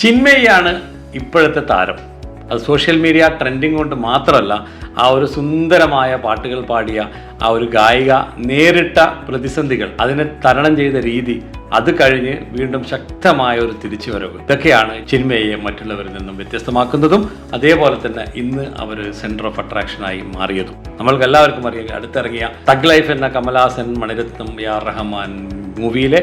ചിന്മയാണ് ഇപ്പോഴത്തെ താരം. അത് സോഷ്യൽ മീഡിയ ട്രെൻഡിങ് കൊണ്ട് മാത്രമല്ല ആ ഒരു സുന്ദരമായ പാട്ടുകൾ പാടിയ ആ ഒരു ഗായിക നേരിട്ട പ്രതിസന്ധികൾ അതിനെ തരണം ചെയ്ത രീതി അത് കഴിഞ്ഞ് വീണ്ടും ശക്തമായ ഒരു തിരിച്ചുവരവ്. ഇതൊക്കെയാണ് ചിന്മയെ മറ്റുള്ളവരിൽ നിന്നും വ്യത്യസ്തമാക്കുന്നതും അതേപോലെ തന്നെ ഇന്ന് അവർ സെന്റർ ഓഫ് അട്രാക്ഷനായി മാറിയതും. നമ്മൾക്ക് എല്ലാവർക്കും അറിയാം അടുത്തിറങ്ങിയ തഗ് ലൈഫ് എന്ന കമലാസൻ മണിരത്നം യാ റഹ്മാൻ മൂവിയിലെ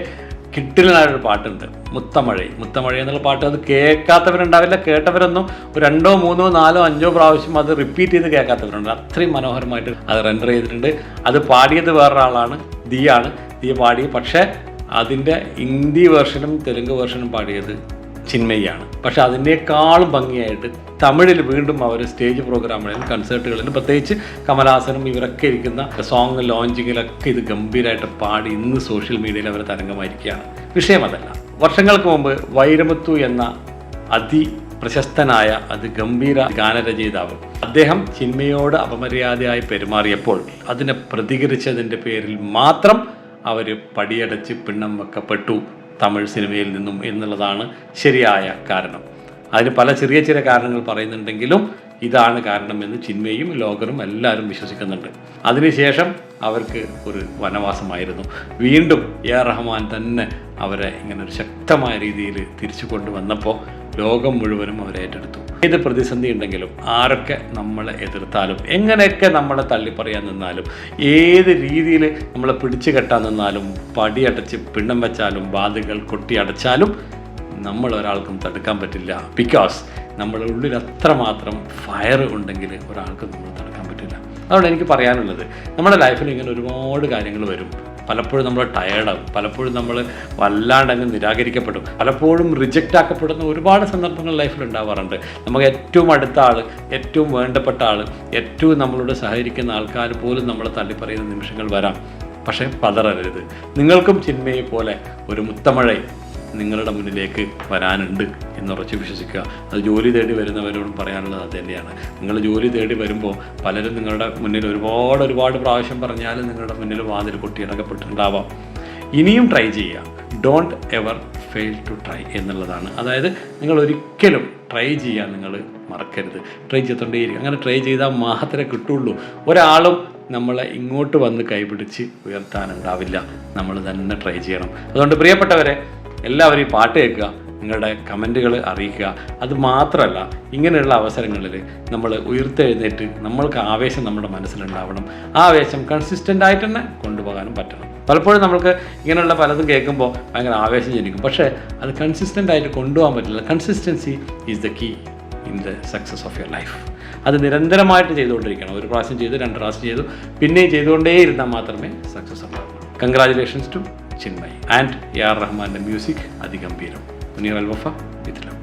കിട്ടിലനായൊരു പാട്ടുണ്ട്. മുത്തമഴ. മുത്തമഴ എന്നുള്ള പാട്ട് അത് കേൾക്കാത്തവരുണ്ടാവില്ല. കേട്ടവരൊന്നും രണ്ടോ മൂന്നോ നാലോ അഞ്ചോ പ്രാവശ്യം അത് റിപ്പീറ്റ് ചെയ്ത് കേൾക്കാത്തവരുണ്ട്. അത്രയും മനോഹരമായിട്ട് അത് റെൻഡർ ചെയ്തിട്ടുണ്ട്. അത് പാടിയത് വേറൊരാളാണ്. ദിയാണ്. ദിയ പാടി പക്ഷേ അതിന്റെ ഹിന്ദി വേർഷനും തെലുങ്ക് വേർഷനും പാടിയത് ചിന്മയാണ്. പക്ഷെ അതിനേക്കാളും ഭംഗിയായിട്ട് തമിഴിൽ വീണ്ടും അവർ സ്റ്റേജ് പ്രോഗ്രാമുകളിലും കൺസേർട്ടുകളിലും പ്രത്യേകിച്ച് കമലഹാസനും ഇവരൊക്കെ ഇരിക്കുന്ന സോങ് ലോഞ്ചിങ്ങിലൊക്കെ ഇത് ഗംഭീരമായിട്ട് പാടി ഇന്ന് സോഷ്യൽ മീഡിയയിൽ അവർ തരംഗമായിരിക്കുകയാണ്. വിഷയം അതല്ല. വർഷങ്ങൾക്ക് മുമ്പ് വൈരമുത്തു എന്ന അതി പ്രശസ്തനായ അത് ഗംഭീര ഗാനരചയിതാവ് അദ്ദേഹം ചിന്മയോട് അപമര്യാദയായി പെരുമാറിയപ്പോൾ അതിനെ പ്രതികരിച്ചതിന്റെ പേരിൽ മാത്രം അവർ പടിയടച്ച് പിണ്ണം വെക്കപ്പെട്ടു. തമിഴ് സിനിമയിൽ നിന്നും എന്നുള്ളതാണ് ശരിയായ കാരണം. അതിന് പല ചെറിയ ചെറിയ കാരണങ്ങൾ പറയുന്നുണ്ടെങ്കിലും ഇതാണ് കാരണമെന്ന് ചിന്മയും ലോകറും എല്ലാവരും വിശ്വസിക്കുന്നുണ്ട്. അതിനുശേഷം അവർക്ക് ഒരു വനവാസമായിരുന്നു. വീണ്ടും എ ആർ റഹ്മാൻ തന്നെ അവരെ ഇങ്ങനെ ഒരു ശക്തമായ രീതിയിൽ തിരിച്ചു കൊണ്ടുവന്നപ്പോൾ ലോകം മുഴുവനും അവരെ ഏറ്റെടുത്തു. ഏത് പ്രതിസന്ധി ഉണ്ടെങ്കിലും ആരൊക്കെ നമ്മളെ എതിർത്താലും എങ്ങനെയൊക്കെ നമ്മളെ തള്ളിപ്പറയാൻ നിന്നാലും ഏത് രീതിയിൽ നമ്മളെ പിടിച്ചു കെട്ടാൻ നിന്നാലും പടിയടച്ച് പിണ്ണം വെച്ചാലും ബാധകൾ കൊട്ടി അടച്ചാലും നമ്മൾ ഒരാൾക്കും തടുക്കാൻ പറ്റില്ല. ബിക്കോസ് നമ്മുടെ ഉള്ളിൽ അത്രമാത്രം ഫയർ ഉണ്ടെങ്കിൽ ഒരാൾക്കും നമ്മൾ തടുക്കാൻ പറ്റില്ല. അതുകൊണ്ട് എനിക്ക് പറയാനുള്ളത്. നമ്മുടെ ലൈഫിൽ ഇങ്ങനെ ഒരുപാട് കാര്യങ്ങൾ വരും. പലപ്പോഴും നമ്മൾ ടയേർഡാകും പലപ്പോഴും നമ്മൾ വല്ലാണ്ടങ്ങ് നിരാകരിക്കപ്പെടും. പലപ്പോഴും റിജക്റ്റ് ആക്കപ്പെടുന്ന ഒരുപാട് സന്ദർഭങ്ങൾ ലൈഫിൽ ഉണ്ടാവാറുണ്ട്. നമുക്ക് ഏറ്റവും അടുത്ത ആൾ ഏറ്റവും വേണ്ടപ്പെട്ട ആൾ ഏറ്റവും നമ്മളോട് സഹകരിക്കുന്ന ആൾക്കാർ പോലും നമ്മളെ തള്ളിപ്പറയുന്ന നിമിഷങ്ങൾ വരാം. പക്ഷേ പതറരുത്. നിങ്ങൾക്കും ചിന്മയെ പോലെ ഒരു മുത്തമഴ നിങ്ങളുടെ മുന്നിലേക്ക് വരാനുണ്ട്. എന്നുറച്ച് വിശ്വസിക്കുക. അത് ജോലി തേടി വരുന്നവരോടും പറയാനുള്ളത് അത് തന്നെയാണ്. നിങ്ങൾ ജോലി തേടി വരുമ്പോൾ പലരും നിങ്ങളുടെ മുന്നിൽ ഒരുപാട് ഒരുപാട് പ്രാവശ്യം പറഞ്ഞാലും നിങ്ങളുടെ മുന്നിൽ വാതിൽ കൊട്ടിയിടക്കപ്പെട്ടിട്ടുണ്ടാവാം ഇനിയും ട്രൈ ചെയ്യുക. Don't ever fail to try എന്നുള്ളതാണ്. അതായത് നിങ്ങൾ ഒരിക്കലും ട്രൈ ചെയ്യാൻ നിങ്ങൾ മറക്കരുത്. ട്രൈ ചെയ്തുകൊണ്ടേയിരിക്കും അങ്ങനെ ട്രൈ ചെയ്താൽ മാത്രമേ കിട്ടുള്ളൂ. ഒരാളും നമ്മളെ ഇങ്ങോട്ട് വന്ന് കൈപിടിച്ച് ഉയർത്താനുണ്ടാവില്ല. നമ്മൾ തന്നെ ട്രൈ ചെയ്യണം. അതുകൊണ്ട് പ്രിയപ്പെട്ടവരെ എല്ലാവരും ഈ പാട്ട് കേൾക്കുക. നിങ്ങളുടെ കമന്റുകൾ അറിയിക്കുക. അതുമാത്രമല്ല ഇങ്ങനെയുള്ള അവസരങ്ങളിൽ നമ്മൾ ഉയർത്തെഴുന്നേറ്റ് നമ്മൾക്ക് ആവേശം നമ്മുടെ മനസ്സിലുണ്ടാവണം. ആ ആവേശം കൺസിസ്റ്റന്റ് ആയിട്ട് തന്നെ കൊണ്ടുപോകാനും പറ്റണം. പലപ്പോഴും നമുക്ക് ഇങ്ങനെയുള്ള പലതും കേൾക്കുമ്പോൾ ഭയങ്കര ആവേശം ജനിക്കും. പക്ഷേ അത് കൺസിസ്റ്റന്റ് ആയിട്ട് കൊണ്ടുപോകാൻ പറ്റില്ല. Consistency is the key in the success of your life അത് നിരന്തരമായിട്ട് ചെയ്തുകൊണ്ടിരിക്കണം. ഒരു പ്രാവശ്യം ചെയ്തു രണ്ട് പ്രാവശ്യം ചെയ്തു. പിന്നെയും ചെയ്തുകൊണ്ടേയിരുന്നാൽ മാത്രമേ സക്സസ് ഉണ്ടാവുള്ളൂ. Congratulations to Chinmayi and A R റഹ്മാന്റെ മ്യൂസിക് അതിഗംഭീരം Aníbal Bofa, Vietnam.